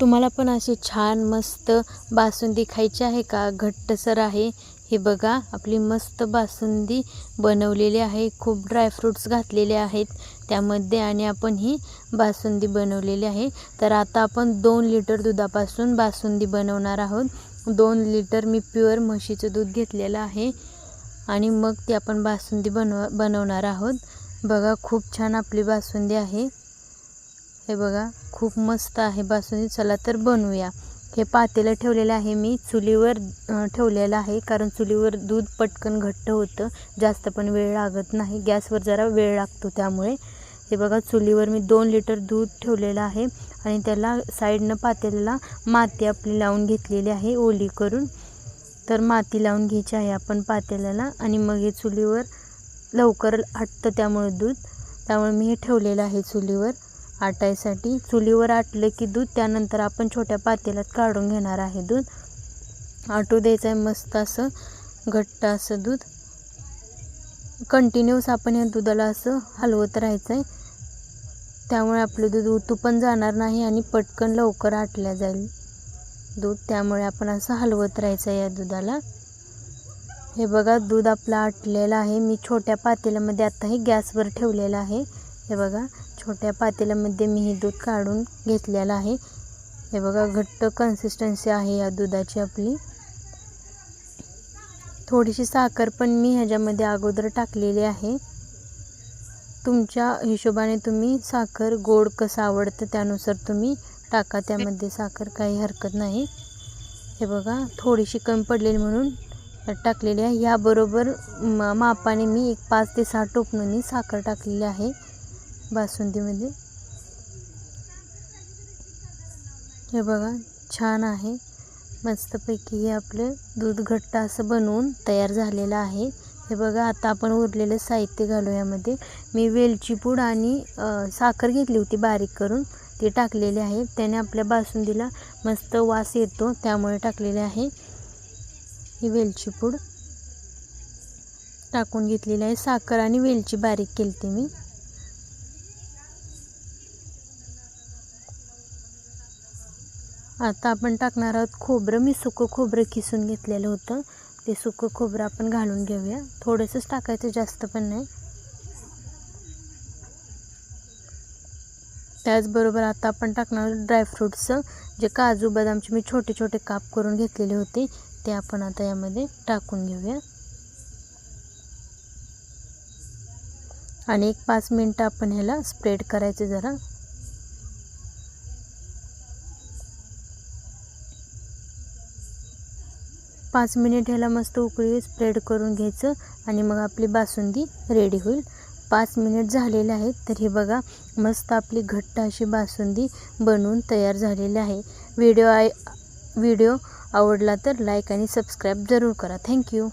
तुम्हाला पण अशी छान मस्त बासुंदी खायची आहे का? घट्टसर आहे. हे बघा आपली मस्त बासुंदी बनवलेली आहे. खूप ड्रायफ्रूट्स घातलेले आहेत त्यामध्ये आणि आपण ही बासुंदी बनवलेली आहे. तर आता आपण दोन लिटर दुधापासून बासुंदी बनवणार आहोत. दोन लिटर मी प्युअर म्हशीचं दूध घेतलेलं आहे आणि मग ती आपण बासुंदी बनव बनवणार आहोत. बघा खूप छान आपली बासुंदी आहे. हे बघा. खूप मस्त आहे. बासुंदी चला तर बनवूया. हे पातेलं ठेवलेलं आहे मी. चुलीवर ठेवलेलं आहे. कारण चुलीवर दूध पटकन घट्ट होतं. जास्त पण वेळ लागत नाही. गॅसवर जरा वेळ लागतो त्यामुळे. हे बघा चुलीवर मी दोन लिटर दूध ठेवलेलं आहे. आणि त्याला साईडनं पातेल्याला माती आपली लावून घेतलेली आहे ओली करून. तर माती लावून घ्यायची आहे आपण पातेल्याला. आणि मग हे चुलीवर लवकर आटतं त्यामुळे दूध. त्यामुळे मी हे ठेवलेलं आहे चुलीवर. आटायसाठी. चुलीवर आटलं की दूध त्यानंतर आपण छोट्या पातेल्यात काढून घेणार आहे दूध. आटू द्यायचं आहे मस्त असं घट्ट असं दूध. कंटिन्यूस आपण या दुधाला असं हलवत राहायचं आहे त्यामुळे आपलं दूध उतू पण जाणार नाही आणि पटकन लवकर आटल्या जाईल दूध. त्यामुळे आपण असं हलवत राहायचं या दुधाला. हे बघा दूध आपलं आटलेलं आहे. मी छोट्या पातेल्यामध्ये आत्ता हे गॅसवर ठेवलेलं आहे. हे बघा छोट्या पातेल्यामध्ये मी हे दूध काढून घेतलेलं आहे. हे बघा घट्ट कन्सिस्टन्सी आहे या दुधाची आपली. थोडीशी साखर पण मी ह्याच्यामध्ये अगोदर टाकलेली आहे. तुमच्या हिशोबाने तुम्ही साखर गोड कसं आवडतं त्यानुसार तुम्ही टाका. त्यामध्ये साखर काही हरकत नाही. हे बघा थोडीशी कमी पडलेली म्हणून टाकलेली आहे. ह्याबरोबर मापाने मी एक पाच ते सहा टोपणं साखर टाकलेली आहे. बासुंदीमध्ये. हे बघा छान आहे. मस्तपैकी हे आपलं दूध घट्ट असं बनवून तयार झालेलं आहे. हे बघा आता आपण उरलेलं साहित्य घालू यामध्ये. मी वेलची पूड आणि साखर घेतली होती बारीक करून. ती टाकलेली आहे. त्याने आपल्या बासुंदीला मस्त वास येतो त्यामुळे टाकलेले आहे. ही वेलची पूड टाकून घेतलेली आहे. साखर आणि वेलची बारीक केली ती मी. आता आपण टाकणार आहोत खोबरं. मी सुकं खोबरं किसून घेतलेलं होतं. ते सुकं खोबरं आपण घालून घेऊया. थोडंसंच टाकायचं जास्त पण नाही. त्याचबरोबर आता आपण टाकणार ड्रायफ्रूट्सचं जे काजू बदामचे मी छोटे छोटे काप करून घेतलेले होते ते आपण आता यामध्ये टाकून घेऊया. आणि एक पाच मिनटं आपण ह्याला स्प्रेड करायचं जरा. पाच मिनिट ह्याला मस्त उकळी स्प्रेड करून घ्यायचं आणि मग आपली बासुंदी रेडी होईल. पाच मिनिट झालेले आहेत तर हे बघा मस्त आपली घट्ट अशी बासुंदी बनवून तयार झालेली आहे. व्हिडिओ आय व्हिडिओ आवडला तर लाईक आणि सबस्क्राईब जरूर करा. थँक्यू.